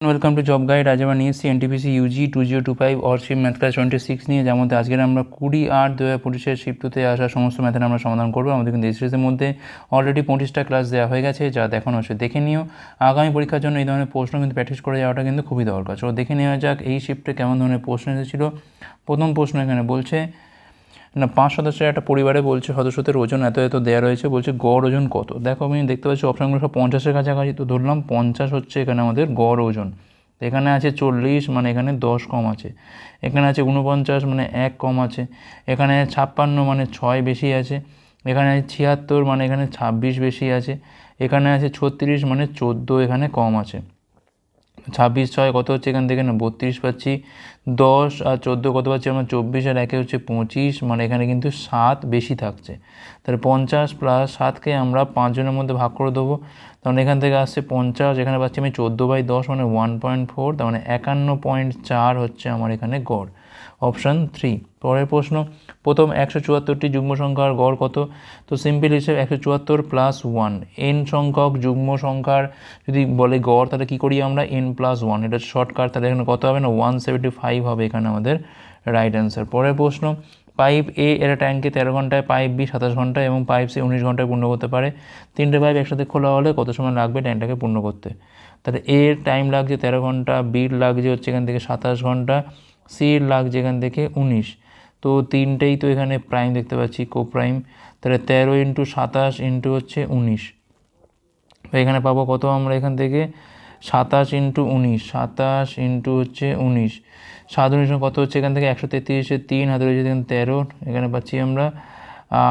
Welcome to job guide আজ আমরা নিয়ে এসেছি NTPC UG two zero two five অর্শিপ math class twenty six নিয়ে যেমন আজকের আমরা কুড়ি আট দু হাজার পঁচিশের শিফটতে আসা সমস্ত ম্যাথের আমরা সমাধান করব। আমাদের কিন্তু এই সিরিজের মধ্যে অলরেডি পঁচিশটা ক্লাস দেওয়া হয়ে গেছে, যা দেখানো হচ্ছে। দেখে নিও। আগামী পরীক্ষার জন্য এই ধরনের প্রশ্ন কিন্তু প্র্যাকটিস করে যাওয়াটা কিন্তু খুবই দরকার। চলো দেখে নেওয়া যাক এই শিফটে কেমন ধরনের প্রশ্ন এসেছিল। প্রথম প্রশ্ন এখানে বলছে না, পাঁচ সদস্যের একটা পরিবারে বলছে, সদস্যদের ওজন এত এত দেওয়া রয়েছে, বলছে গড় ওজন কত? দেখো, আমি দেখতে পাচ্ছি অপশানগুলো সব পঞ্চাশের কাছাকাছি তো ধরলাম, পঞ্চাশ হচ্ছে এখানে আমাদের গড় ওজন। এখানে আছে চল্লিশ মানে এখানে দশ কম আছে। এখানে আছে উনপঞ্চাশ মানে এক কম আছে। এখানে ছাপ্পান্ন মানে ছয় বেশি আছে। এখানে আছে ছিয়াত্তর মানে এখানে ছাব্বিশ বেশি আছে। এখানে আছে ছত্রিশ মানে চোদ্দ এখানে কম আছে। ছাব্বিশ, ছয়, কত হচ্ছে এখান থেকে? না, বত্রিশ পাচ্ছি। দশ আর চোদ্দ কত পাচ্ছি আমরা? চব্বিশ আর একে হচ্ছে পঁচিশ মানে এখানে কিন্তু সাত বেশি থাকছে। তাহলে পঞ্চাশ প্লাস সাতকে আমরা পাঁচজনের মধ্যে ভাগ করে দেবো। তখন এখান থেকে আসছে পঞ্চাশ, এখানে পাচ্ছি আমি চোদ্দ বাই দশ মানে ওয়ান পয়েন্ট ফোর তার মানে একান্ন পয়েন্ট চার হচ্ছে আমার এখানে গড়। Option three. পরের প্রশ্ন, প্রথম একশো চুয়াত্তরটি যুগ্ম সংখ্যার গড় কত? তো সিম্পল হিসেবে একশো চুয়াত্তর প্লাস ওয়ান এন সংখ্যক যুগ্ম সংখ্যার যদি বলে গড়, তাহলে কী করি আমরা? এন প্লাস ওয়ান এটা শর্টকাট তাহলে এখানে কত হবে না? ওয়ান সেভেন্টি ফাইভ হবে এখানে আমাদের রাইট অ্যান্সার পরের প্রশ্ন পাইপ এ এরা ট্যাঙ্কে তেরো ঘন্টায় পাইপ বি সাতাশ ঘন্টায় এবং পাইপ সি উনিশ ঘন্টায় পূর্ণ করতে পারে। তিনটে পাইপ একসাথে খোলা হলে কত সময় লাগবে ট্যাঙ্কটাকে পূর্ণ করতে? তাহলে এর টাইম লাগছে তেরো ঘণ্টা বির লাগছে হচ্ছে এখান থেকে সাতাশ ঘণ্টা সির লাগছে এখান থেকে উনিশ। তো তিনটেই তো এখানে প্রাইম দেখতে পাচ্ছি কো প্রাইম তাহলে তেরো ইন্টু সাতাশ ইন্টু হচ্ছে উনিশ। তো এখানে পাবো কত আমরা এখান থেকে? সাতাশ ইন্টু উনিশ, সাতাশ ইন্টু হচ্ছে উনিশ। সাত উনিশ কত হচ্ছে এখান থেকে? একশো তেত্রিশে তিন হাতে রয়েছে এখানে তেরো, এখানে পাচ্ছি আমরা।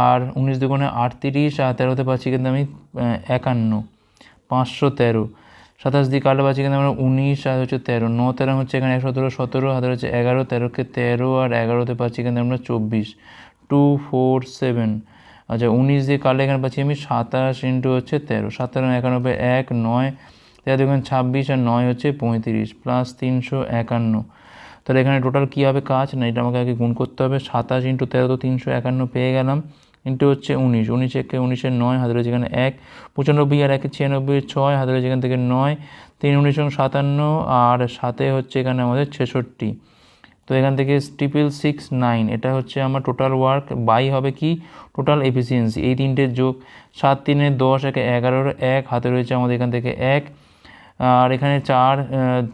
আর উনিশ দুগুণে আটত্রিশ, আর তেরোতে পাচ্ছি কিন্তু আমি একান্ন, পাঁচশো তেরো। সাতাশ দিয়ে কালো পাচ্ছি কিন্তু আমরা উনিশ, আর হচ্ছে তেরো। ন, তেরো হচ্ছে এখানে একশো সতেরো সতেরো হাতে হচ্ছে এগারো, তেরোকে তেরো আর এগারোতে পাচ্ছি কিন্তু আমরা চব্বিশ। Two, four, seven. আচ্ছা উনিশ দিয়ে কালো এখানে পাচ্ছি আমি সাতাশ ইন্টু হচ্ছে তেরো। সাতান্ন একানব্বই, এক, নয়। তেরো দেখুন ছাব্বিশ আর নয় হচ্ছে পঁয়ত্রিশ প্লাস তিনশো একান্ন। তাহলে এখানে টোটাল কী হবে? কাজ? না, এটা আমাকে আগে গুণ করতে হবে। সাতাশ ইন্টু তেরো তো তিনশো একান্ন পেয়ে গেলাম। ইন্টু হচ্ছে উনিশ। উনিশ একে উনিশের নয় হাতে রয়েছে এখানে এক। পঁচানব্বই আর একে ছিয়ানব্বই, ছয় হাতে রয়েছে এখান থেকে নয়। তিন, উনিশ সাতান্ন, আর সাথে হচ্ছে এখানে আমাদের ছেষট্টি। তো এখান থেকে ট্রিপল সিক্স নাইন এটা হচ্ছে আমার টোটাল ওয়ার্ক বাই হবে কি? টোটাল এফিসিয়েন্সি এই তিনটে যোগ, সাত তিনে দশ, একে এগারোর এক, হাতে রয়েছে আমাদের এখান থেকে এক। আর এখানে চার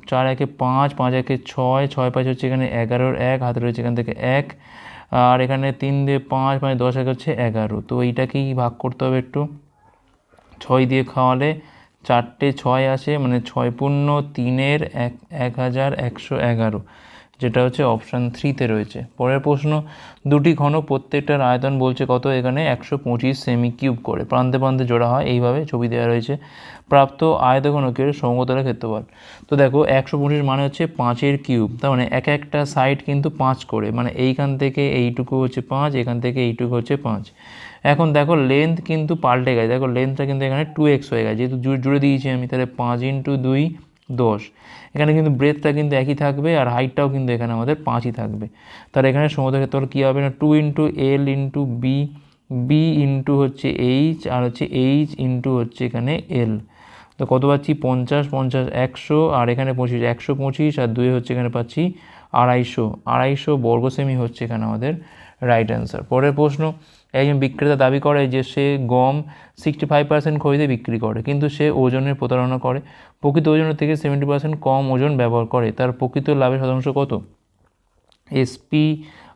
চার একে পাঁচ পাঁচ একে ছয় ছয় পাঁচ হচ্ছে এখানে এগারোর এক, হাতে রয়েছে এখান থেকে এক। আর এখানে তিন দিয়ে পাঁচ মানে দশ এক হচ্ছে এগারো। তো এইটাকেই ভাগ করতে হবে একটু। ছয় দিয়ে খাওয়ালে চারটে ছয় আসে মানে ছয় পূর্ণ তিনের এক এক হাজার একশো এগারো। যেটা হচ্ছে অপশান থ্রিতে রয়েছে। পরের প্রশ্ন, দুটি ঘন প্রত্যেকটার আয়তন বলছে কত? এখানে একশো পঁচিশ সেমি কিউব করে। প্রান্তে প্রান্তে জোড়া হয়, এইভাবে ছবি দেওয়া রয়েছে। প্রাপ্ত আয়তঘনকের সমতলের ক্ষেত্রফল। তো দেখো, একশো পঁচিশ মানে হচ্ছে পাঁচের কিউব তার মানে এক একটা সাইড কিন্তু পাঁচ করে। মানে এইখান থেকে এইটুকু হচ্ছে পাঁচ, এখান থেকে এইটুকু হচ্ছে পাঁচ। এখন দেখো লেন্থ কিন্তু পাল্টে গেছে। দেখো লেন্থটা কিন্তু এখানে টু এক্স হয়ে গেছে। যেহেতু জুড়ে দিয়েছি আমি, তাহলে পাঁচ ইন্টু দুই দশ। এখানে কিন্তু ব্রেথটা কিন্তু একই থাকবে আর হাইটটাও কিন্তু এখানে আমাদের পাঁচই থাকবে। তাহলে এখানে সমুদ্র ক্ষেত্রে কী হবে না? Two into L into B B into হচ্ছে এইচ আর হচ্ছে এইচ ইন্টু হচ্ছে এখানে এল তো কত পাচ্ছি? পঞ্চাশ পঞ্চাশ একশো আর এখানে পঁচিশ, একশো পঁচিশ আর দুই হচ্ছে এখানে পাচ্ছি আড়াইশো। আড়াইশো বর্গ সেমি হচ্ছে এখানে আমাদের রাইট অ্যান্সার পরের প্রশ্ন একজন বিক্রেতা দাবি করে যে সে গম সিক্সটি ফাইভ পার্সেন্ট খরিদে বিক্রি করে, কিন্তু সে ওজনের প্রতারণা করে। প্রকৃত ওজনের থেকে সেভেন্টি পার্সেন্ট কম ওজন ব্যবহার করে, তার প্রকৃত লাভের শতাংশ কত? এসপি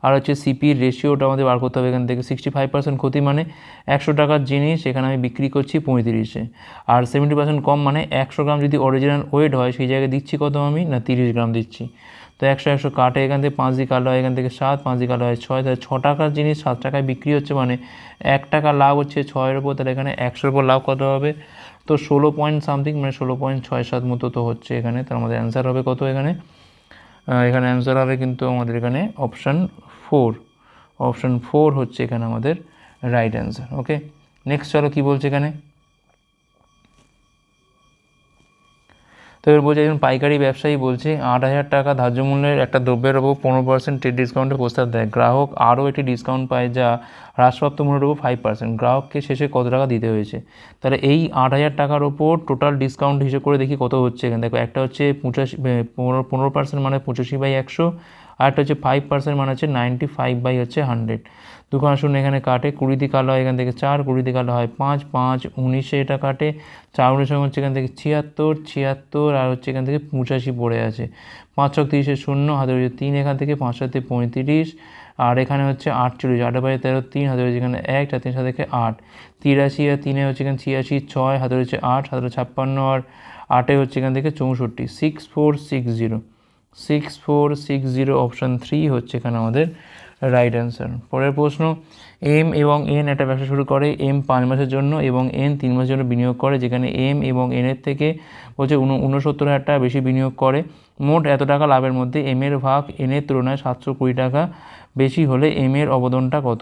আর হচ্ছে সিপির রেশিওটা আমাদের বার করতে হবে এখান থেকে। সিক্সটি ফাইভ পার্সেন্ট ক্ষতি মানে একশো টাকার জিনিস এখানে আমি বিক্রি করছি পঁয়ত্রিশে। আর সেভেন্টি পার্সেন্ট কম মানে একশো গ্রাম যদি অরিজিনাল ওয়েট হয়, সেই জায়গায় দিচ্ছি কত আমি? না, তিরিশ গ্রাম দিচ্ছি। তো একশো একশো কাটে এখান থেকে পাঁচ দিয়ে কালো হয় এখান থেকে সাত, পাঁচ দিয়ে কালো হয় ছয় তাহলে ছ টাকার জিনিস সাত টাকায় বিক্রি হচ্ছে মানে এক টাকা লাভ হচ্ছে ছয়ের ওপর তাহলে এখানে একশোর উপর লাভ কত হবে? তো ষোলো পয়েন্ট সামথিং মানে ষোলো পয়েন্ট ছয় সাত মতো তো হচ্ছে এখানে, তার আমাদের অ্যান্সার হবে কত এখানে? এখানে অ্যান্সার হবে কিন্তু আমাদের এখানে অপশান ফোর অপশান ফোর হচ্ছে এখানে আমাদের রাইট অ্যান্সার ওকে নেক্সট চলো কী বলছে এখানে? তো এবার বলছে একজন পাইকারি ব্যবসায়ী বলছে, আট হাজার টাকা ধার্য মূল্যের একটা দ্রব্যের ওপর পনেরো পার্সেন্ট ট্রেড ডিসকাউন্টের প্রস্তাব দেয়। গ্রাহক আরও একটি ডিসকাউন্ট পায় যা হ্রাসপ্রাপ্ত মূল্যের ওপর ফাইভ পার্সেন্ট গ্রাহককে শেষে কত টাকা দিতে হয়েছে? তাহলে এই আট হাজার টাকার ওপর টোটাল ডিসকাউন্ট হিসেবে করে দেখি কত হচ্ছে এখানে। দেখো, একটা হচ্ছে পঁচাশি পনেরো পনেরো পার্সেন্ট মানে পঁচাশি বাই একশো, আর একটা হচ্ছে ফাইভ পার্সেন্ট মানে হচ্ছে নাইনটি ফাইভ বাই হচ্ছে হান্ড্রেড দুখানা শূন্য এখানে কাটে, কুড়ি দিয়ে কালো হয় এখান থেকে চার, কুড়ি দিয়ে কালো হয় পাঁচ পাঁচ উনিশে এটা কাটে, চার উনিশ হচ্ছে এখান থেকে ছিয়াত্তর ছিয়াত্তর আর হচ্ছে এখান থেকে পঁচাশি পড়ে আছে। পাঁচ ছক তিরিশে শূন্য, হাতে রয়েছে তিন এখান থেকে, পাঁচ সাথে পঁয়ত্রিশ, আর এখানে হচ্ছে আটচল্লিশ, আটে বাইরে তেরো তিন, হাতে রয়েছে এখানে এক, চার তিন, সাত থেকে আট। তিরাশি আর তিনে হচ্ছে এখানে ছিয়াশি, ছয়, হাতে রয়েছে আট, হাতে ছাপ্পান্ন, আর আটে হচ্ছে এখান থেকে চৌষট্টি। Six four six zero six four six zero option three হচ্ছে এখানে আমাদের রাইট অ্যান্সার পরের প্রশ্ন এম এবং এন একটা ব্যবসা শুরু করে এম পাঁচ মাসের জন্য এবং এন তিন মাসের জন্য বিনিয়োগ করে, যেখানে এম এবং এনের থেকে বলছে উনসত্তর হাজার টাকা বেশি বিনিয়োগ করে। মোট এত টাকা লাভের মধ্যে এম এর ভাগ এনের তুলনায় সাতশো কুড়ি টাকা বেশি হলে এম এর অবদানটা কত?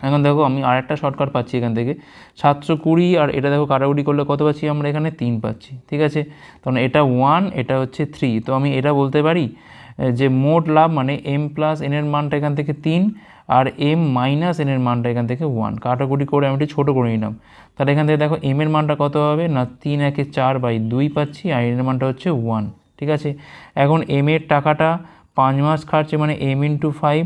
এখন দেখো, আমি আর একটা শর্টকাট পাচ্ছি এখান থেকে। সাতশো কুড়ি আর এটা দেখো কাটাকুটি করলে কত পাচ্ছি আমরা এখানে? তিন পাচ্ছি। ঠিক আছে? তখন এটা ওয়ান এটা হচ্ছে থ্রি তো আমি এটা বলতে পারি যে মোট লাভ মানে এম প্লাস এনের মানটা এখান থেকে তিন আর এম মাইনাস এনের মানটা এখান থেকে ওয়ান কাটাকুটি করে আমি একটু ছোটো করে নিলাম। তাহলে এখান থেকে দেখো এম এর মানটা কত হবে? না, তিন একে চার বাই দুই পাচ্ছি আর এনের মানটা হচ্ছে ওয়ান ঠিক আছে? এখন এম এর টাকাটা পাঁচ মাস খাটছে মানে এম ইন্টু ফাইভ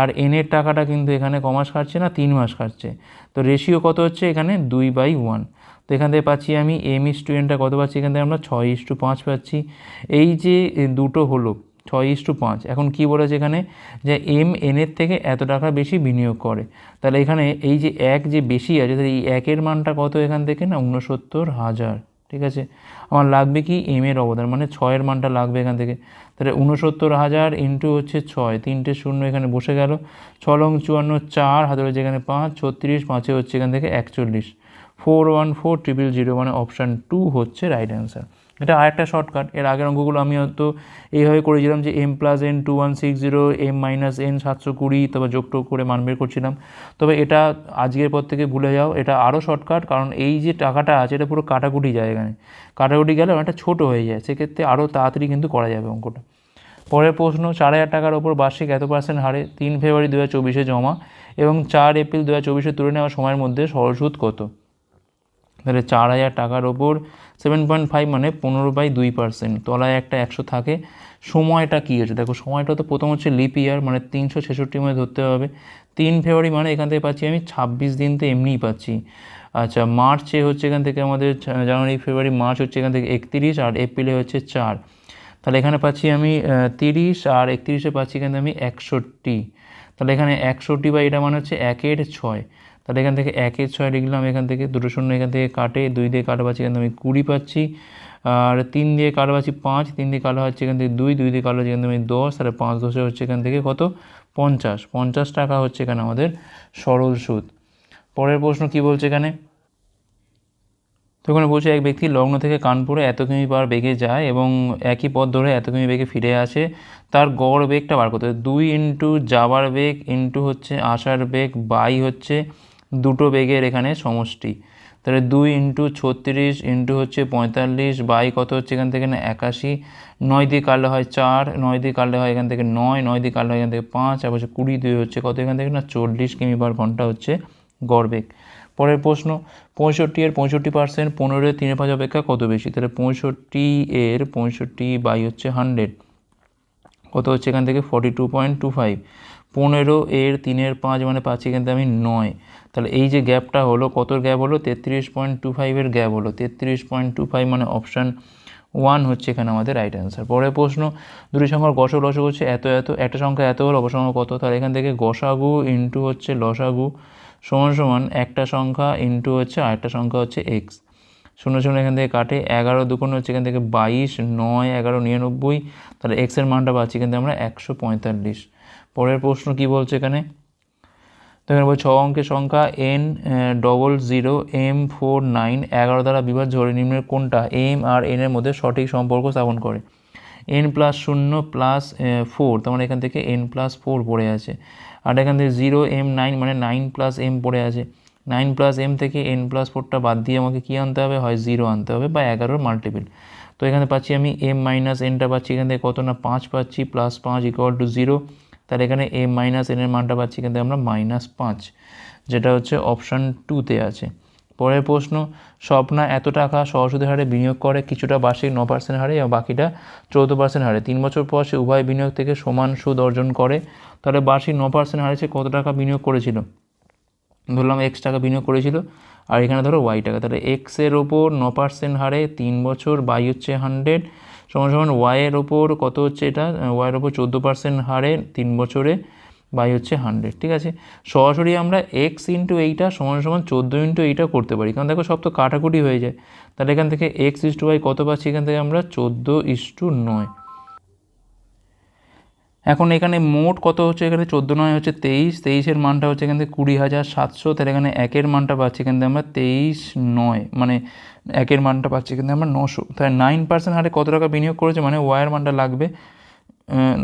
আর এনের টাকাটা কিন্তু এখানে ক মাস খাটছে না? তিন মাস খাটছে। তো রেশিও কত হচ্ছে এখানে? দুই বাই ওয়ান তো এখান থেকে পাচ্ছি আমি এম স্টুডেন্টটা কত পাচ্ছি? এখান থেকে আমরা ছয় ইস টু পাঁচ পাচ্ছি। এই যে দুটো হলো ছয় ইস টু পাঁচ। এখন কী বলেছে এখানে? যে এম এনের থেকে এত টাকা বেশি বিনিয়োগ করে। তাহলে এখানে এই যে এক যে বেশি আছে, তাহলে এই একের মানটা কত এখান থেকে না? উনসত্তর হাজার। ঠিক আছে? আমার লাগবে কি এম এর অবদান? মানে ছয়ের মানটা লাগবে এখান থেকে। তাহলে উনসত্তর হাজার ইন্টু হচ্ছে ছয়। তিনটে শূন্য এখানে বসে গেল। ছ লং চুয়ান্ন, চার, হাতে রয়েছে এখানে পাঁচ, ছত্রিশ, পাঁচে হচ্ছে এখান থেকে একচল্লিশ। Four one four triple zero মানে অপশান টু হচ্ছে রাইট অ্যান্সার এটা আরেকটা শর্টকাট এর আগের অঙ্কগুলো আমি হয়তো এইভাবে করেছিলাম যে M plus N two one six zero M minus N সাতশো কুড়ি তবে যোগ টোগ করে মান বের করছিলাম। তবে এটা আজকের পর থেকে ভুলে যাও, এটা আরও শর্টকাট কারণ এই যে টাকাটা আছে, এটা পুরো কাটাকুটি যায় এখানে কাটাকুটি গেলে অনেকটা ছোটো হয়ে যায়, সেক্ষেত্রে আরও তাড়াতাড়ি কিন্তু করা যাবে অঙ্কটা। পরের প্রশ্ন, চার হাজার টাকার ওপর বার্ষিক এত পার্সেন্ট হারে তিন ফেব্রুয়ারি দু হাজার চব্বিশে জমা এবং চার এপ্রিল দু হাজার চব্বিশে তুলে নেওয়ার সময়ের মধ্যে সরল সুদ কত? তাহলে চার হাজার টাকার ওপর সেভেন পয়েন্ট ফাইভ মানে পনেরো বাই দুই পার্সেন্ট তলায় একটা একশো থাকে। সময়টা কী হচ্ছে দেখো, সময়টা তো প্রথম হচ্ছে লিপ ইয়ার মানে তিনশো ছেষট্টি মধ্যে ধরতে হবে। তিন ফেব্রুয়ারি মানে এখান থেকে পাচ্ছি আমি ছাব্বিশ দিন তো এমনিই পাচ্ছি। আচ্ছা মার্চে হচ্ছে এখান থেকে আমাদের জানুয়ারি ফেব্রুয়ারি মার্চ হচ্ছে এখান থেকে একত্রিশ আর এপ্রিলে হচ্ছে চার। তাহলে এখানে পাচ্ছি আমি তিরিশ আর একত্রিশে পাচ্ছি এখানে আমি একষট্টি। তাহলে এখানে একষট্টি বা এটা মানে হচ্ছে একের ছয়। তাহলে এখান থেকে একের ছয় লিখলাম এখান থেকে, দুটো শূন্য এখান থেকে কাটে, দুই দিয়ে কাটা পাচ্ছি এখান থেকে আমি কুড়ি পাচ্ছি। আর তিন দিয়ে পাচ্ছি পাঁচ, তিন দিয়ে কালো হচ্ছে এখান থেকে দুই দুই দিয়ে কালো হচ্ছে এখান থেকে আমি দশ, তাহলে পাঁচ দশে হচ্ছে এখান থেকে কত? পঞ্চাশ। পঞ্চাশ টাকা হচ্ছে এখানে আমাদের সরল সুদ। পরের প্রশ্ন কি বলছে এখানে? তো ওখানে বলছে এক ব্যক্তি লগ্ন থেকে কানপুরে এত কিমি পার বেগে যায় এবং একই পথ ধরে এত কিমি বেগে ফিরে আসে, তার গড় বেগটা বার করতে হবে। দুই ইন্টু যাবার বেগ, ইন্টু হচ্ছে আসার বেগ, বাই হচ্ছে দুটো বেগের এখানে সমষ্টি। তাহলে দুই ইন্টু ছত্রিশ ইন্টু হচ্ছে পঁয়তাল্লিশ, বাই কত হচ্ছে এখান থেকে না একাশি, নয় দিয়ে কাটলে হয় চার, নয় দিয়ে কাটলে হয় এখান থেকে নয় নয় দিয়ে কাটলে হয় এখান থেকে পাঁচ, আর হচ্ছে কুড়ি দুই হচ্ছে কত এখান থেকে না চল্লিশ কিমি পার ঘণ্টা হচ্ছে গড় বেগ। পরের প্রশ্ন, পঁয়ষট্টি এর পঁয়ষট্টি পার্সেন্ট পনেরো তিনের পাঁচ অপেক্ষা কত বেশি? তাহলে পঁয়ষট্টি এর পঁয়ষট্টি বাই হচ্ছে হান্ড্রেড কত হচ্ছে এখান থেকে forty two point two five পনেরো, এর তিনের পাঁচ মানে পাচ্ছি কিন্তু আমি নয়। তাহলে এই যে গ্যাপটা হলো, কতর গ্যাপ হলো? তেত্রিশ পয়েন্ট টু ফাইভের গ্যাপ হলো। তেত্রিশ পয়েন্ট টু ফাইভ মানে অপশান ওয়ান হচ্ছে এখানে আমাদের রাইট অ্যান্সার। পরের প্রশ্ন, দুটি সংখ্যার গস লসগু হচ্ছে এত এত, একটা সংখ্যা এত হলো, অপসংখ্যা কত? তাহলে এখান থেকে গসাগু ইন্টু হচ্ছে লসাগু সমান সমান একটা সংখ্যা ইন্টু হচ্ছে আরেকটা সংখ্যা হচ্ছে এক্স। শূন্য শূন্য এখান থেকে কাটে, এগারো দুগুণ হচ্ছে এখান থেকে বাইশ, নয়, এগারো, নিরানব্বই। তাহলে এক্সের মানটা পাচ্ছি কিন্তু আমরা একশো পঁয়তাল্লিশ। পরের প্রশ্ন কি বলছে এখানে? তো এখানে বলছে, ছ অঙ্কের সংখ্যা N double zero M four nine এগারো দ্বারা বিভাজ্য হলে নিম্নের কোনটা এম আর এনের মধ্যে সঠিক সম্পর্ক স্থাপন করে? এন প্লাস শূন্য প্লাস ফোর তার মানে এখান থেকে এন প্লাস ফোর পড়ে আছে। আর এখান থেকে জিরো এম নাইন মানে নাইন প্লাস এম পড়ে আছে। নাইন প্লাস এম থেকে এন প্লাস ফোরটা বাদ দিয়ে আমাকে কী আনতে হবে? হয় জিরো আনতে হবে বা এগারোর মাল্টিপিল তো এখানে পাচ্ছি আমি এম মাইনাস এনটা পাচ্ছি, এখান থেকে কত না? পাঁচ পাচ্ছি প্লাস পাঁচ ইকুয়াল টু জিরো তাহলে এখানে এম মাইনাস এনের মানটা পাচ্ছি, কিন্তু আমরা মাইনাস পাঁচ, যেটা হচ্ছে অপশান টুতে আছে। পরের প্রশ্ন, স্বপ্না এত টাকা সহসুদের হারে বিনিয়োগ করে, কিছুটা বার্ষিক ন পার্সেন্ট হারে এবং বাকিটা চৌদ্দ পার্সেন্ট হারে। তিন বছর পর সে উভয় বিনিয়োগ থেকে সমান সুদ অর্জন করে। তাহলে বার্ষিক ন পার্সেন্ট হারে সে কত টাকা বিনিয়োগ করেছিল? ধরলাম এক্স টাকা বিনিয়োগ করেছিল, আর এখানে ধরো ওয়াই টাকা। তাহলে এক্সের ওপর ন পার্সেন্ট হারে তিন বছর বাই হচ্ছে হান্ড্রেড সমান সমান ওয়াইয়ের ওপর কত হচ্ছে এটা? ওয়াইয়ের ওপর চোদ্দ পার্সেন্ট হারে তিন বছরে বাই হচ্ছে হান্ড্রেড ঠিক আছে? সরাসরি আমরা এক্স ইন্টু এইটা সমান সমান চোদ্দ ইন্টু এইটা করতে পারি। কারণ দেখো সব তো কাটাকুটি হয়ে যায়। তাহলে এখান থেকে এক্স ইস টু ওয়াই কত পাচ্ছি? এখান থেকে আমরা চোদ্দ ইস টু নয়। এখন এখানে মোট কত হচ্ছে? এখানে চোদ্দ নয়, হচ্ছে তেইশ। তেইশের মানটা হচ্ছে এখান থেকে কুড়ি হাজার সাতশো। তাহলে এখানে একের মানটা পাচ্ছি এখান থেকে আমরা তেইশ নয়। মানে একের মানটা পাচ্ছি এখান থেকে আমরা নশো। তাহলে নাইন পার্সেন্ট হারে কত টাকা বিনিয়োগ করেছে? মানে ওয়াইয়ের মানটা লাগবে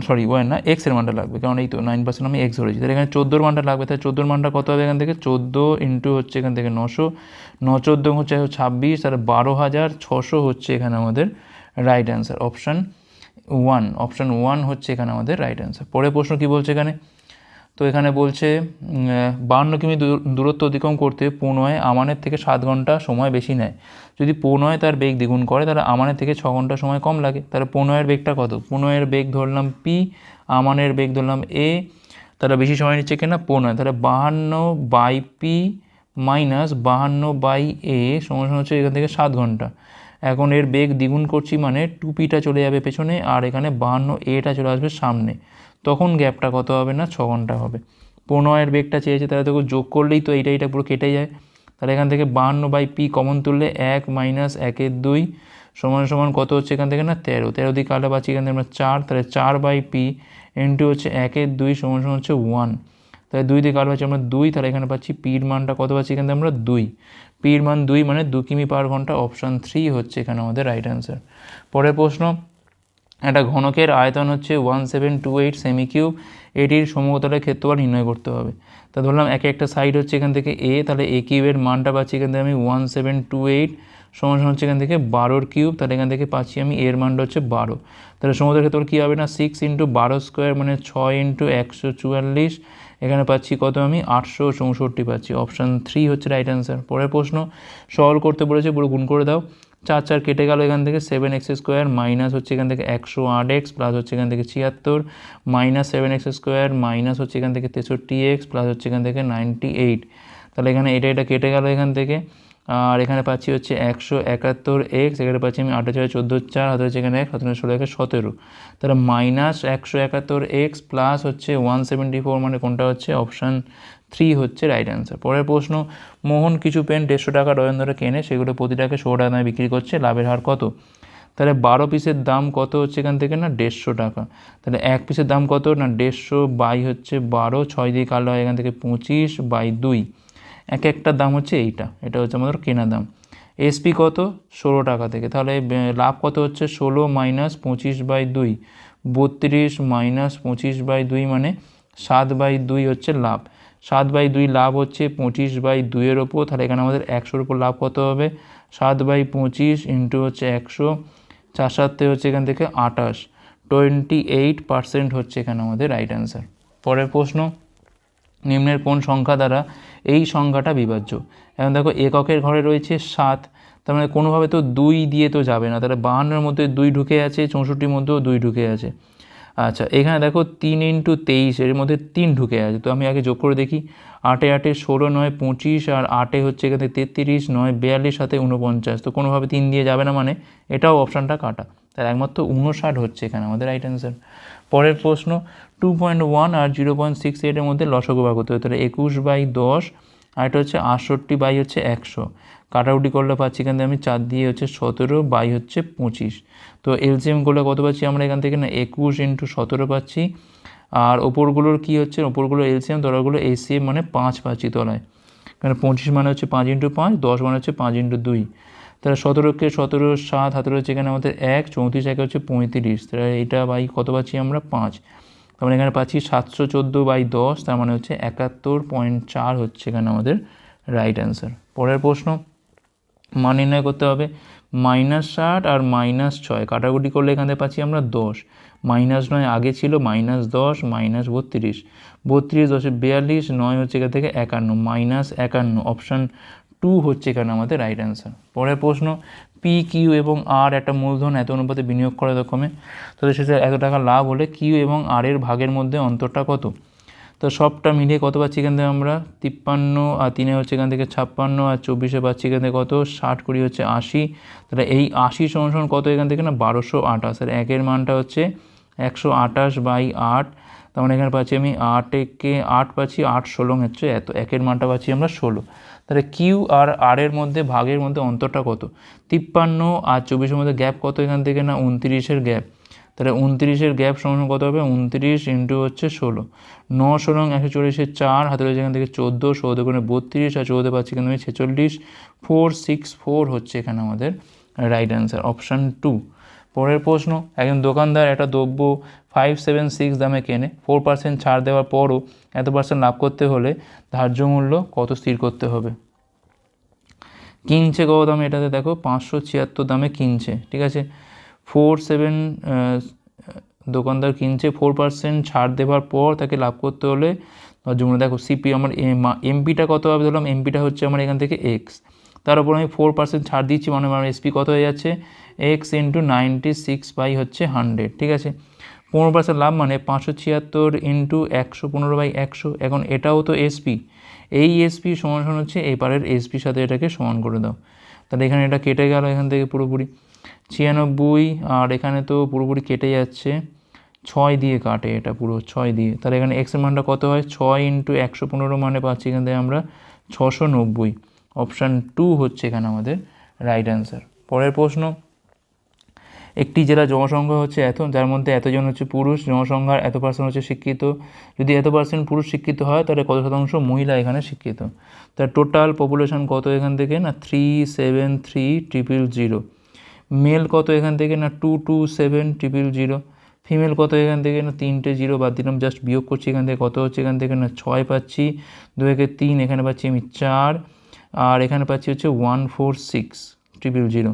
সরি ওয়ার না এক্সের মানটা লাগবে। কারণ এই তো নাইন পার্সেন্ট আমি এক্স ধরেছি। তাহলে এখানে চোদ্দোর মানটা লাগবে। তাহলে চোদ্দোর মানটা কত হবে এখান থেকে? চোদ্দ ইন্টু হচ্ছে এখান থেকে নশো। ন চোদ্দ হচ্ছে ছাব্বিশ। তাহলে বারো হাজার ছশো হচ্ছে এখানে আমাদের right answer option one option one হচ্ছে এখানে আমাদের রাইট অ্যান্সার পরের প্রশ্ন কী বলছে এখানে? তো এখানে বলছে বাহান্ন কিমি দূর- দূরত্ব অতিক্রম করতে পৌনয় আমানের থেকে সাত ঘণ্টা সময় বেশি নেয়। যদি পৌনয় তার বেগ দ্বিগুণ করে, তাহলে আমানের থেকে ছ ঘণ্টা সময় কম লাগে। তাহলে পৌনয়ের বেগটা কত? পৌনয়ের বেগ ধরলাম পি আমানের বেগ ধরলাম এ তাহলে বেশি সময় নিচ্ছে কিনা? পৌনয় তাহলে বাহান্ন বাই পি মাইনাস বাহান্ন বাই এ সমান হচ্ছে এখান থেকে সাত ঘণ্টা। এখন এর বেগ দ্বিগুণ করছি মানে টু পিটা চলে যাবে পেছনে আর এখানে বাহান্ন এটা চলে আসবে সামনে। তখন গ্যাপটা কত হবে না? ছ ঘণ্টা হবে। পনেরোয়ের বেগটা চেয়েছে, তাহলে তোকে যোগ করলেই তো এইটা এইটা পুরো কেটে যায়। তাহলে এখান থেকে বাহান্ন বাই পি কমন তুললে এক মাইনাস একের দুই সমান সমান কত হচ্ছে এখান থেকে না? তেরো। তেরো দিকে কাটা পাচ্ছি এখান থেকে আমরা চার। তাহলে চার বাই পি ইন্টু হচ্ছে একের দুই সমান সমান হচ্ছে ওয়ান। তাহলে দুই দিকে কাটা পাচ্ছি আমরা দুই, তাহলে এখানে পাচ্ছি পির মানটা কত পাচ্ছি এখান আমরা দুই। পির মান দুই মানে দু কিমি পার ঘণ্টা অপশান থ্রি হচ্ছে এখানে আমাদের রাইট অ্যান্সার পরের প্রশ্ন, একটা ঘনকের আয়তন হচ্ছে ওয়ান সেভেন টু এইট সেমি কিউব এটির সমতলের ক্ষেত্রফল নির্ণয় করতে হবে। তা ধরলাম একে একটা সাইড হচ্ছে এখান থেকে এ তাহলে এ কিউবের মানটা পাচ্ছি এখান থেকে আমি ওয়ান সেভেন টু এইট সমান হচ্ছে এখান থেকে বারোর কিউব তাহলে এখান থেকে পাচ্ছি আমি এর মানটা হচ্ছে বারো। তাহলে সমুদ্রের ক্ষেত্রে কী হবে না? সিক্স ইন্টু বারো স্কোয়ার মানে ছয় ইন্টু একশো চুয়াল্লিশ এখানে পাচ্ছি কত আমি? আটশো চৌষট্টি পাচ্ছি। অপশান থ্রি হচ্ছে রাইট অ্যান্সার পরের প্রশ্ন সলভ করতে বলেছে, পুরো গুণ করে দাও। চার চার কেটে গেল এখান থেকে সেভেন এক্স স্কোয়ার মাইনাস হচ্ছে এখান থেকে একশো আট এক্স প্লাস হচ্ছে এখান থেকে ছিয়াত্তর minus seven X square minus হচ্ছে এখান থেকে তেষট্টি এক্স প্লাস হচ্ছে এখান থেকে নাইনটি এইট তাহলে এখানে এটা এটা কেটে গেল এখান থেকে। আর এখানে পাচ্ছি হচ্ছে একশো একাত্তর এক্স, এখানে পাচ্ছি আমি আঠাশ হাজার চোদ্দ চার হাতে হচ্ছে এখানে এক হাতে ষোলো একে সতেরো। তাহলে মাইনাস একশো একাত্তর এক্স প্লাস হচ্ছে ওয়ান সেভেন্টি ফোর মানে কোনটা হচ্ছে? অপশান থ্রি হচ্ছে রাইট অ্যান্সার পরের প্রশ্ন, মোহন কিছু পেন দেড়শো টাকা ধরে কেনে, সেগুলো প্রতিটাকে ষোলো টাকা দামে বিক্রি করছে, লাভের হার কত? তাহলে বারো পিসের দাম কত হচ্ছে এখান থেকে না? দেড়শো টাকা। তাহলে এক পিসের দাম কত? না, দেড়শো বাই হচ্ছে বারো, ছয় দিয়ে কালো হয় এখান থেকে পঁচিশ বাই দুই। এক একটার দাম হচ্ছে এইটা। এটা হচ্ছে আমাদের কেনা দাম। এসপি কত? ষোলো টাকা থেকে। তাহলে লাভ কত হচ্ছে? ষোলো মাইনাস পঁচিশ বাই দুই। বত্রিশ মাইনাস পঁচিশ বাই দুই মানে সাত বাই দুই হচ্ছে লাভ। সাত বাই দুই লাভ হচ্ছে পঁচিশ বাই দুইয়ের ওপর। তাহলে এখানে আমাদের একশোর ওপর লাভ কত হবে? সাত বাই পঁচিশ ইন্টু হচ্ছে একশো। চার সাতে হচ্ছে এখান থেকে আটাশ টোয়েন্টি এইট পার্সেন্ট হচ্ছে এখানে আমাদের রাইট অ্যান্সার পরের প্রশ্ন। নিম্নের কোন সংখ্যা দ্বারা এই সংখ্যাটা বিভাজ্য? এখন দেখো, এককের ঘরে রয়েছে সাত, তার মানে কোনোভাবে তো দুই দিয়ে তো যাবে না। তাহলে বাহান্নের মধ্যে দুই ঢুকে আছে, চৌষট্টির মধ্যেও দুই ঢুকে আছে। আচ্ছা এখানে দেখো তিন ইন্টু তেইশ, এর মধ্যে তিন ঢুকে আছে। তো আমি আগে যোগ করে দেখি। আটে আটে ষোলো, নয় পঁচিশ, আর আটে হচ্ছে এখানে তেত্রিশ, নয় বিয়াল্লিশ, সাথে উনপঞ্চাশ তো কোনোভাবে তিন দিয়ে যাবে না মানে এটাও অপশানটা কাটা। তার একমাত্র উনষাট হচ্ছে এখানে আমাদের রাইট অ্যান্সার পরের প্রশ্ন টু পয়েন্ট ওয়ান আর জিরো পয়েন্ট সিক্স এইটের মধ্যে লসগু ভাগ করতে হবে তাহলে একুশ বাই দশ, আর এটা হচ্ছে আটষট্টি বাই হচ্ছে একশো। কাটাকুটি করলে পাচ্ছি এখান থেকে আমি চার দিয়ে হচ্ছে সতেরো বাই হচ্ছে পঁচিশ। তো এলসিএম করলে কত পাচ্ছি আমরা এখান থেকে না? একুশ ইন্টু সতেরো পাচ্ছি। আর ওপরগুলোর কী হচ্ছে? ওপরগুলো এলসিএম তলাগুলো এসিএম মানে পাঁচ পাচ্ছি তলায়। কারণ পঁচিশ মানে হচ্ছে পাঁচ ইন্টু পাঁচ, দশ মানে হচ্ছে পাঁচ ইন্টু দুই। তাহলে সতেরোকে সতেরো সাত হাতের হচ্ছে এখানে আমাদের এক, চৌত্রিশ একে হচ্ছে পঁয়ত্রিশ। তাহলে এটা বাই কত পাচ্ছি আমরা? পাঁচ। তার মানে এখানে পাচ্ছি সাতশো চোদ্দ বাই দশ, তার মানে হচ্ছে একাত্তর পয়েন্ট চার হচ্ছে এখানে আমাদের রাইট অ্যান্সার পরের প্রশ্ন, মান নির্ণয় করতে হবে মাইনাস ষাট আর মাইনাস ছয়। কাটাকুটি করলে এখান পাচ্ছি আমরা দশ। মাইনাস নয় আগে ছিল মাইনাস দশ মাইনাস বত্রিশ। বত্রিশ দশে বিয়াল্লিশ, নয় হচ্ছে এখান থেকে একান্ন। মাইনাস একান্ন অপশান টু হচ্ছে এখানে আমাদের রাইট অ্যান্সার পরের প্রশ্ন পি কিউ এবং আর একটা মূলধন এত অনুপাতে বিনিয়োগ করে রকমে। তাহলে শেষে এত টাকা লাভ হলে কিউ এবং আর এর ভাগের মধ্যে অন্তরটা কত? তো সবটা মিলিয়ে কত পাচ্ছি এখান থেকে আমরা? তিপ্পান্ন, আর তিনে হচ্ছে এখান থেকে ছাপ্পান্ন, আর চব্বিশে পাচ্ছি এখান থেকে কত? ষাট, কুড়ি হচ্ছে আশি। তাহলে এই আশি সমান কত এখান থেকে না? বারোশো আঠাশ। আর একের মানটা হচ্ছে একশো আঠাশ বাই আট। তার মানে এখানে পাচ্ছি আমি আটকে আট পাচ্ছি, আট ষোলো হচ্ছে এত। একের মানটা পাচ্ছি আমরা ষোলো। তাহলে কিউ আর আর এর মধ্যে, ভাগের মধ্যে অন্তরটা কত? তিপ্পান্ন আর চব্বিশের মধ্যে গ্যাপ কত এখান থেকে না? উনত্রিশের গ্যাপ তাহলে উনত্রিশের গ্যাপ সমান কত হবে? উনত্রিশ ইন্টু হচ্ছে ষোলো। ন ষোলো একশো চল্লিশের চার, হাতে রয়েছে এখান থেকে চোদ্দ চৌদ্দ করে বত্রিশ, আর চৌদ্দ পাচ্ছি এখান থেকে ছেচল্লিশ। ফোর সিক্স ফোর হচ্ছে এখানে আমাদের রাইট অ্যান্সার অপশান টু পরের প্রশ্ন, একজন দোকানদার একটা দ্রব্য ফাইভ সেভেন সিক্স দামে কেনে ফোর পার্সেন্ট ছাড় দেওয়ার পরও এত পার্সেন্ট লাভ করতে হলে ধার্য মূল্য কত স্থির করতে হবে? কিনছে কত দামে? এটাতে দেখো পাঁচশো ছিয়াত্তর দামে কিনছে, ঠিক আছে? ফোর সেভেন দোকানদার কিনছে ফোর পার্সেন্ট ছাড় দেওয়ার পর তাকে লাভ করতে হলে যেমন দেখো সিপি আমার এমপিটা কত হবে? ধরলাম এমপিটা হচ্ছে আমার এখান থেকে এক্স তার উপর আমি ফোর পার্সেন্ট ছাড় দিচ্ছি মানে আমার এসপি কত হয়ে যাচ্ছে? X into ninety six by হচ্ছে হান্ড্রেড ঠিক আছে? পনেরো পার্সেন্ট লাভ মানে পাঁচশো ছিয়াত্তর ইন্টু একশো পনেরো বাই একশো। এখন এটাও তো এসপি এই এসপি সমান সমান হচ্ছে এপারের এসপির সাথে এটাকে সমান করে দাও। তাহলে এখানে এটা কেটে গেল এখান থেকে পুরোপুরি। ছিয়ানব্বই, আর এখানে তো পুরোপুরি কেটে যাচ্ছে। ছয় দিয়ে কাটে এটা পুরো, ছয় দিয়ে। তাহলে এখানে এক্সের মানটা কত হয়? ছয় ইন্টু একশো পনেরো মানে পাচ্ছি এখান থেকে আমরা ছশো নব্বই। অপশান টু হচ্ছে এখানে আমাদের রাইট অ্যান্সার পরের প্রশ্ন, একটি জেলা জনসংখ্যা হচ্ছে এত, যার মধ্যে এতজন হচ্ছে পুরুষ, জনসংখ্যার এত পার্সেন্ট হচ্ছে শিক্ষিত। যদি এত পার্সেন্ট পুরুষ শিক্ষিত হয়, তাহলে কত শতাংশ মহিলা এখানে শিক্ষিত? তার টোটাল পপুলেশন কত এখান থেকে না three seven three triple zero male কত এখান থেকে না two two seven triple zero female কত এখান থেকে না, তিনটে জিরো বাদ দিলাম জাস্ট বিয়োগ করছি এখান থেকে, কত হচ্ছে এখান থেকে না, ছয় পাচ্ছি। দু একে তিন, এখানে পাচ্ছি আমি চার। আর এখানে পাচ্ছি হচ্ছে one four six triple zero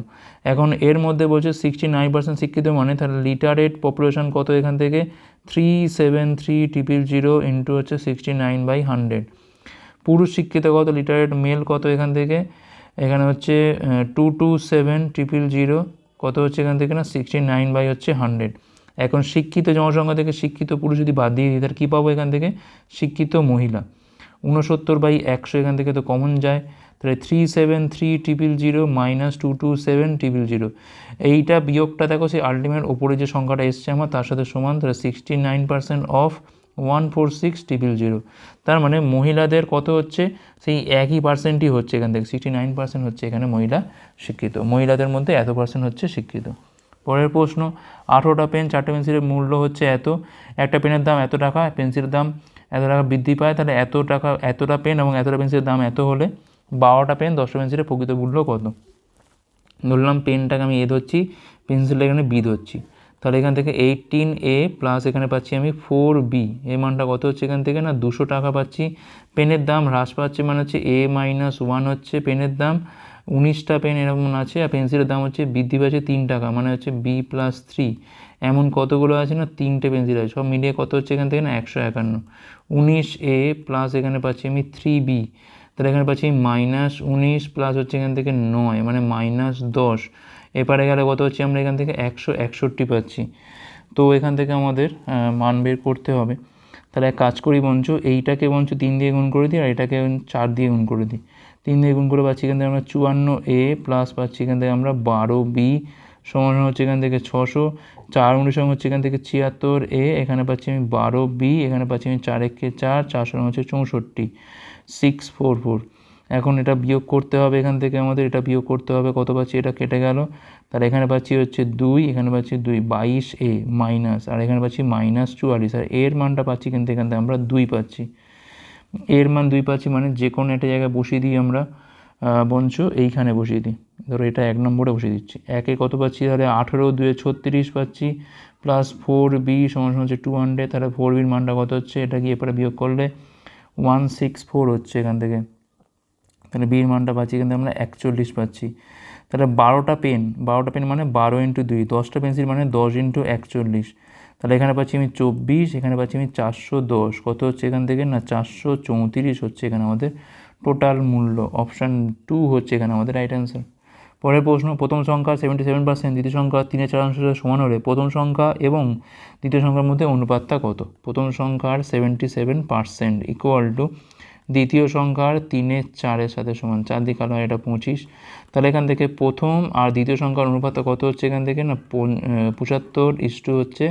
এখন এর মধ্যে বলছে সিক্সটি নাইন পার্সেন্ট শিক্ষিত মানে তাহলে লিটারেট পপুলেশন কত এখান থেকে? Three seven three triple zero into হচ্ছে সিক্সটি নাইন বাই হান্ড্রেড পুরুষ শিক্ষিত কত? লিটারেট মেল কত এখান থেকে? এখানে হচ্ছে two two seven triple zero কত হচ্ছে এখান থেকে না? সিক্সটি নাইন বাই হচ্ছে হান্ড্রেড এখন শিক্ষিত জনসংখ্যা থেকে শিক্ষিত পুরুষ যদি বাদ দিয়ে দিই, তাহলে কী পাবো এখান থেকে? শিক্ষিত মহিলা। ঊনসত্তর বাই একশো এখান থেকে তো কমন যায়। তাহলে three seven three triple zero minus two two seven triple zero এইটা বিয়োগটা দেখো, সেই আলটিমেট ওপরে যে সংখ্যাটা এসছে আমার, তার সাথে সমান, তাহলে sixty nine percent of one four six triple zero তার মানে মহিলাদের কত হচ্ছে? সেই একই পার্সেন্টই হচ্ছে এখান থেকে সিক্সটি নাইন পার্সেন্ট হচ্ছে এখানে মহিলা শিক্ষিত। মহিলাদের মধ্যে এত পার্সেন্ট হচ্ছে শিক্ষিত। পরের প্রশ্ন, আঠেরোটা পেন, চারটে পেন্সিলের মূল্য হচ্ছে এত। একটা পেনের দাম এত টাকা, পেন্সিলের দাম এত টাকা বৃদ্ধি পায়, তাহলে এত টাকা, এতটা পেন এবং এতটা পেন্সিলের দাম এত হলে বারোটা পেন, দশটা পেন্সিলের প্রকৃত মূল্য কত? ধরলাম পেনটাকে আমি এ ধরছি পেন্সিলটা এখানে বি ধরছি। তাহলে এখান থেকে এইটিন এ প্লাস এখানে পাচ্ছি আমি ফোর বি। এই মানটা কত হচ্ছে এখান থেকে না? দুশো টাকা পাচ্ছি। পেনের দাম হ্রাস পাচ্ছে মানে হচ্ছে এ মাইনাস ওয়ান হচ্ছে। পেনের দাম উনিশটা পেন এরকম আছে আর পেন্সিলের দাম হচ্ছে বৃদ্ধি পাচ্ছে তিন টাকা মানে হচ্ছে বি প্লাস থ্রি এমন কতগুলো আছে না? তিনটে পেন্সিল আছে। সব মিলিয়ে কত হচ্ছে এখান থেকে না? একশো একান্ন। উনিশ এ প্লাস এখানে পাচ্ছি আমি থ্রি বি তাহলে এখানে পাচ্ছি মাইনাস উনিশ প্লাস হচ্ছে এখান থেকে নয় মানে মাইনাস দশ। এপারে গেলে কত হচ্ছে? আমরা এখান থেকে একশো একষট্টি পাচ্ছি। তো এখান থেকে আমাদের মান বের করতে হবে। তাহলে এক কাজ করি বঞ্চ, এইটাকে বঞ্চ তিন দিয়ে গুণ করে দিই, আর এটাকে চার দিয়ে গুণ করে দিই। তিন দিয়ে গুণ করে পাচ্ছি এখান থেকে আমরা চুয়ান্ন এ প্লাস পাচ্ছি এখান থেকে আমরা বারো বি সমান হচ্ছে এখান থেকে ছশো। চার অনুসঙ্গ হচ্ছে এখান থেকে ছিয়াত্তর এ এখানে পাচ্ছি আমি বারো বি এখানে পাচ্ছি আমি চার একে চার চারশো হচ্ছে চৌষট্টি। সিক্স ফোর ফোর এখন এটা বিয়োগ করতে হবে এখান থেকে আমাদের, এটা বিয়োগ করতে হবে। কত পাচ্ছি? এটা কেটে গেল। তার এখানে পাচ্ছি হচ্ছে দুই, এখানে পাচ্ছি দুই, বাইশ এ মাইনাস আর এখানে পাচ্ছি মাইনাস চুয়াল্লিশ। আর এর মানটা পাচ্ছি কিন্তু এখান থেকে আমরা দুই পাচ্ছি। এর মান দুই পাচ্ছি মানে যে কোনো একটা জায়গায় বসিয়ে দিই আমরা বঞ্চ, এইখানে বসিয়ে দিই। ধরো এটা এক নম্বরে বসিয়ে দিচ্ছি। একে কত পাচ্ছি? তাহলে আঠেরো, দুয়ে ছত্রিশ পাচ্ছি। প্লাস ফোর বি সমান সমান হচ্ছে টু হান্ড্রেড তাহলে ফোর বির মানটা কত হচ্ছে? এটা গিয়ে এরপরে বিয়োগ করলে ওয়ান সিক্স ফোর হচ্ছে এখান থেকে। তাহলে বির মানটা পাচ্ছি এখান থেকে আমরা একচল্লিশ পাচ্ছি। তাহলে বারোটা পেন বারোটা পেন মানে বারো ইন্টু দুই, দশটা পেন্সিল মানে দশ ইন্টু একচল্লিশ। তাহলে এখানে পাচ্ছি আমি চব্বিশ, এখানে পাচ্ছি আমি চারশো দশ। কত হচ্ছে এখান থেকে? না, চারশো চৌত্রিশ হচ্ছে এখানে আমাদের টোটাল মূল্য। অপশান টু হচ্ছে এখানে আমাদের রাইট অ্যান্সার পরের প্রশ্ন, প্রথম সংখ্যা সেভেন্টি সেভেন পার্সেন্ট দ্বিতীয় সংখ্যা তিনের চার অংশের সমান হলে প্রথম সংখ্যা এবং দ্বিতীয় সংখ্যার মধ্যে অনুপাতটা কত? প্রথম সংখ্যার seventy seven percent equal to দ্বিতীয় সংখ্যার তিনের চারের সাথে সমান চার দিকে আলো এটা পঁচিশ। তাহলে এখান থেকে প্রথম আর দ্বিতীয় সংখ্যার অনুপাতটা কত হচ্ছে এখান থেকে না? পঁচাত্তর ইস্টু হচ্ছে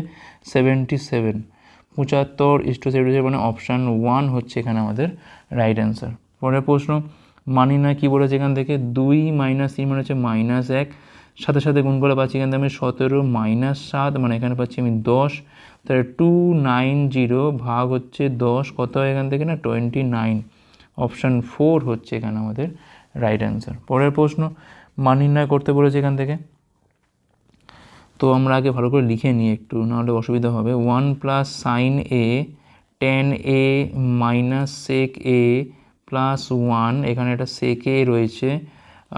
সেভেন্টি সেভেন পঁচাত্তর ইস্টু সেভেন্টি সেভেন মানে অপশান ওয়ান হচ্ছে এখানে আমাদের রাইট অ্যান্সার পরের প্রশ্ন মানি না কী বলেছে এখান থেকে। দুই মাইনাস তিন মানে হচ্ছে মাইনাস এক। সাথে সাথে গুণ করে পাচ্ছি এখান থেকে আমি সতেরো মাইনাস সাত মানে এখানে পাচ্ছি আমি দশ। তাহলে টু নাইন জিরো ভাগ হচ্ছে দশ, কত হয় এখান থেকে না? টোয়েন্টি নাইন অপশান ফোর হচ্ছে এখানে আমাদের রাইট অ্যান্সার পরের প্রশ্ন, মান নির্ণয় করতে বলেছে এখান থেকে। তো আমরা আগে ভালো করে লিখে নিই একটু, নাহলে অসুবিধা হবে। One plus sine A tan A minus sec A plus one এখানে একটা সেক রয়েছে।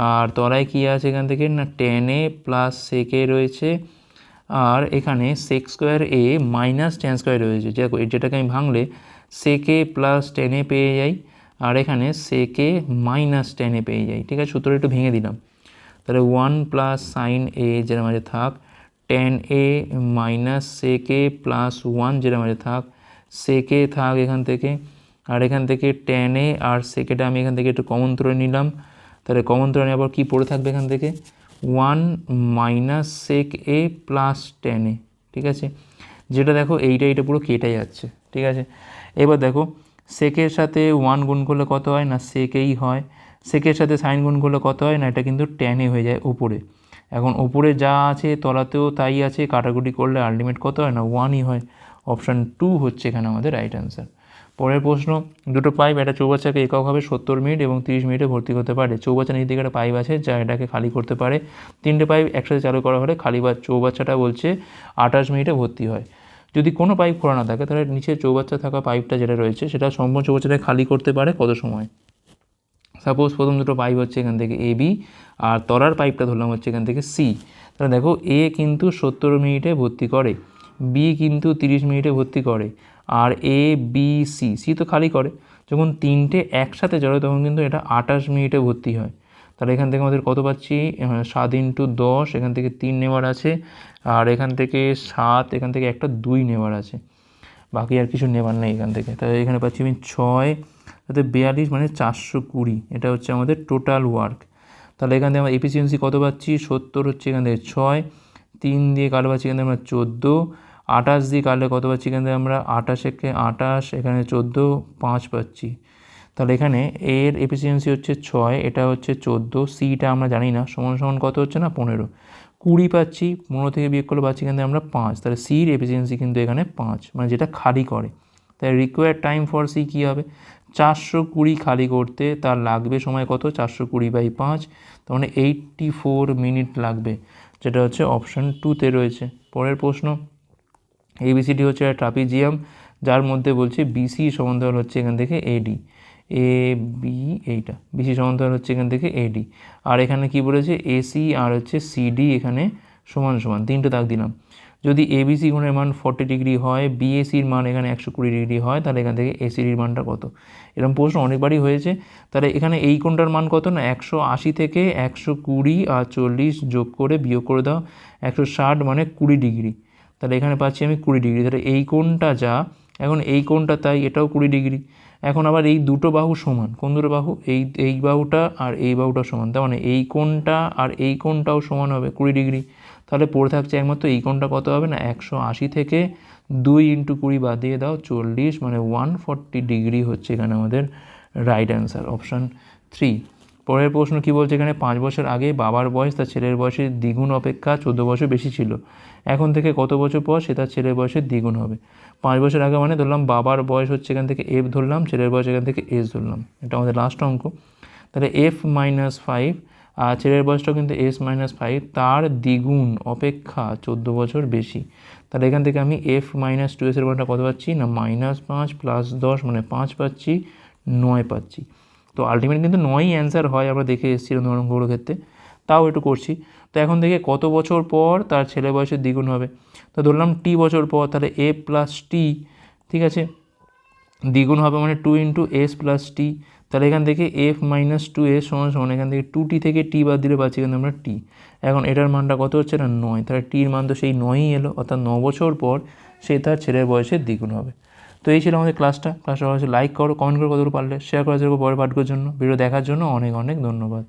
আর তলায় কী আছে এখান থেকে? না টেন এ প্লাস সেক রয়েছে। আর এখানে sec square A minus tan square রয়েছে। যেটাকে আমি ভাঙলে সেক প্লাস টেন পেয়ে যাই, আর এখানে সেক মাইনাস টেন পেয়ে যাই। ঠিক আছে, সূত্রটা একটু ভেঙে দিলাম। তাহলে ওয়ান প্লাস সাইন এ যেটা মাঝে থাক tan A minus sec plus one যেটা মাঝে থাক সেক থাক এখান থেকে। আর এখান থেকে টেন এ, আর সেকেটা আমি এখান থেকে একটু কমন তুলে নিলাম। তাহলে কমন তুলে পর কী পড়ে থাকবে এখান থেকে? One minus sec A plus tan A, ঠিক আছে? যেটা দেখো এইটা এইটা পুরো কেটে যাচ্ছে, ঠিক আছে? এবার দেখো সেকের সাথে ওয়ান গুণ করলে কত হয় না সেকেই হয়? সেকের সাথে সাইন গুণ করলে কত হয় না? এটা কিন্তু টেনে হয়ে যায় ওপরে এখন ওপরে যা আছে, তলাতেও তাই আছে, কাটাকুটি করলে আলটিমেট কত হয় না? ওয়ানই হয়। অপশান টু হচ্ছে এখানে আমাদের রাইট অ্যান্সার পরের প্রশ্ন, দুটো পাইপ একটা চৌবাচ্চাকে এককভাবে সত্তর মিনিট এবং তিরিশ মিনিটে ভর্তি করতে পারে। চৌবাচ্চা নিচের দিকে একটা পাইপ আছে যা এটাকে খালি করতে পারে। তিনটে পাইপ একসাথে চালু করা হলে খালি বা চৌবাচ্চাটা বলছে আঠাশ মিনিটে ভর্তি হয়। যদি কোনো পাইপ খোলা না থাকে, তাহলে নিচে চৌবাচ্চা থাকা পাইপটা যেটা রয়েছে, সেটা সম্পূর্ণ চৌবাচ্চাটা খালি করতে পারে কত সময়? সাপোজ প্রথম দুটো পাইপ হচ্ছে এখান থেকে এ বি আর তলার পাইপটা ধরলাম হচ্ছে এখান থেকে সি তাহলে দেখো এ কিন্তু সত্তর মিনিটে ভর্তি করে বি কিন্তু তিরিশ মিনিটে ভর্তি করে আর এ বি সি সি তো খালি করে। যখন তিনটে একসাথে জড়ে তখন কিন্তু এটা আঠাশ মিনিটে ভর্তি হয়। তাহলে এখান থেকে আমাদের কত পাচ্ছি? সাত ইন্টু দশ, এখান থেকে তিন নেওয়ার আছে। আর এখান থেকে সাত, এখান থেকে একটা দুই নেওয়ার আছে। বাকি আর কিছু নেবার নেই এখান থেকে। তাহলে এখানে পাচ্ছি আমি ছয়, তাতে বিয়াল্লিশ মানে চারশো কুড়ি। এটা হচ্ছে আমাদের টোটাল ওয়ার্ক তাহলে এখান থেকে আমরা এফিসিয়েন্সি কত পাচ্ছি? সত্তর হচ্ছে এখান থেকে ছয়, তিন দিয়ে কালো পাচ্ছি এখান থেকে আমরা চোদ্দ। আঠাশ দিয়ে কাটলে কত পাচ্ছি এখান থেকে আমরা? আঠাশ একে আঠাশ এখানে চোদ্দ, পাঁচ পাচ্ছি। তাহলে এখানে এর এফিসিয়েন্সি হচ্ছে ছয়, এটা হচ্ছে চোদ্দ সিটা আমরা জানি না। সমান সমান কত হচ্ছে না? পনেরো। কুড়ি পাচ্ছি, পনেরো থেকে বিয়োগ করলে পাচ্ছি থেকে আমরা পাঁচ। তাহলে সির এফিসিয়েন্সি কিন্তু এখানে পাঁচ মানে যেটা খালি করে। তাই রিকোয়ার্ড টাইম ফর সি কী হবে? চারশো কুড়ি খালি করতে তার লাগবে সময় কত? চারশো কুড়ি বাই পাঁচ, তার মানে এইট্টি ফোর মিনিট লাগবে। যেটা হচ্ছে অপশান টুতে রয়েছে। পরের প্রশ্ন। এবিসিডি হচ্ছে ট্রাপিজিয়াম, যার মধ্যে বলছে বিসি সমান্তরাল হচ্ছে এখান থেকে এডি এ বি এইটা বিসি সমান্তরাল হচ্ছে এখান থেকে এডি আর এখানে কি বলেছে? এসি আর হচ্ছে সিডি এখানে সমান সমান, তিনটে দাগ দিলাম। যদি এবিসি গুণের মান ফর্টি ডিগ্রি হয় বিএসির মান এখানে একশো কুড়ি ডিগ্রি হয়, তাহলে এখান থেকে এসিডির মানটা কত? এরকম প্রশ্ন অনেকবারই হয়েছে। তাহলে এখানে এই কোণটার মান কত না? একশো আশি থেকে একশো কুড়ি আর চল্লিশ যোগ করে বিয়োগ করে দাও। একশো ষাট মানে কুড়ি ডিগ্রি তাহলে এখানে পাচ্ছি আমি কুড়ি ডিগ্রি। তাহলে এই কোণটা যা, এখন এই কোণটা তাই, এটাও কুড়ি ডিগ্রি। এখন আবার এই দুটো বাহু সমান, কোন দুটো বাহু? এই এই বাহুটা আর এই বাহুটা সমান, তার মানে এই কোণটা আর এই কোণটাও সমান হবে কুড়ি ডিগ্রি। তাহলে পড়ে থাকছে একমাত্র এই কোণটা কত হবে না? একশো আশি থেকে দুই ইন্টু কুড়ি বাদ দিয়ে দাও চল্লিশ মানে ওয়ান ফর্টি ডিগ্রি হচ্ছে এখানে আমাদের রাইট অ্যান্সার অপশান থ্রি পরের প্রশ্ন কি বলছে? এখানে পাঁচ বছর আগে বাবার বয়স তার ছেলের বয়সের দ্বিগুণ অপেক্ষা চোদ্দ বছর বেশি ছিল। এখন থেকে কত বছর পর সে তার ছেলের বয়সের দ্বিগুণ হবে? পাঁচ বছর আগে মানে ধরলাম বাবার বয়স হচ্ছে এখান থেকে এফ ধরলাম, ছেলের বয়স এখান থেকে এস ধরলাম। এটা আমাদের লাস্ট অঙ্ক। তাহলে এফ মাইনাস ফাইভ আর ছেলের বয়সটাও কিন্তু এস মাইনাস ফাইভ তার দ্বিগুণ অপেক্ষা চোদ্দ বছর বেশি। তাহলে এখান থেকে আমি এফ মাইনাস টু এসের মানটা কত পাচ্ছি? না মাইনাস পাঁচ প্লাস দশ মানে পাঁচ পাচ্ছি, নয় পাচ্ছি। তো আলটিমেট কিন্তু নয়ই অ্যান্সার হয়, আমরা দেখে এসেছিলাম অঙ্কগুলোর ক্ষেত্রে তাও একটু করছি। তো এখন থেকে কত বছর পর তার ছেলে বয়সের দ্বিগুণ হবে। তো ধরলাম টি বছর পর, তাহলে এ প্লাস টি ঠিক আছে? দ্বিগুণ হবে মানে two into S plus T তাহলে এখান থেকে এফ মাইনাস টু এস সমান সমান, এখান থেকে টু টি থেকে টি বাদ দিলে পাচ্ছি কিন্তু আমরা টি এখন এটার মানটা কত হচ্ছে? না নয়। তাহলে টির মান তো সেই নয়ই এলো, অর্থাৎ ন বছর পর সে তার ছেলের বয়সের দ্বিগুণ হবে। তো এই ছিল আমাদের ক্লাসটা ক্লাসটা অবশ্যই লাইক করো কমেন্ট করো কতটুকু পারলে শেয়ার করা যাবে পরের পাঠগুলোর জন্য। ভিডিও দেখার জন্য অনেক অনেক ধন্যবাদ।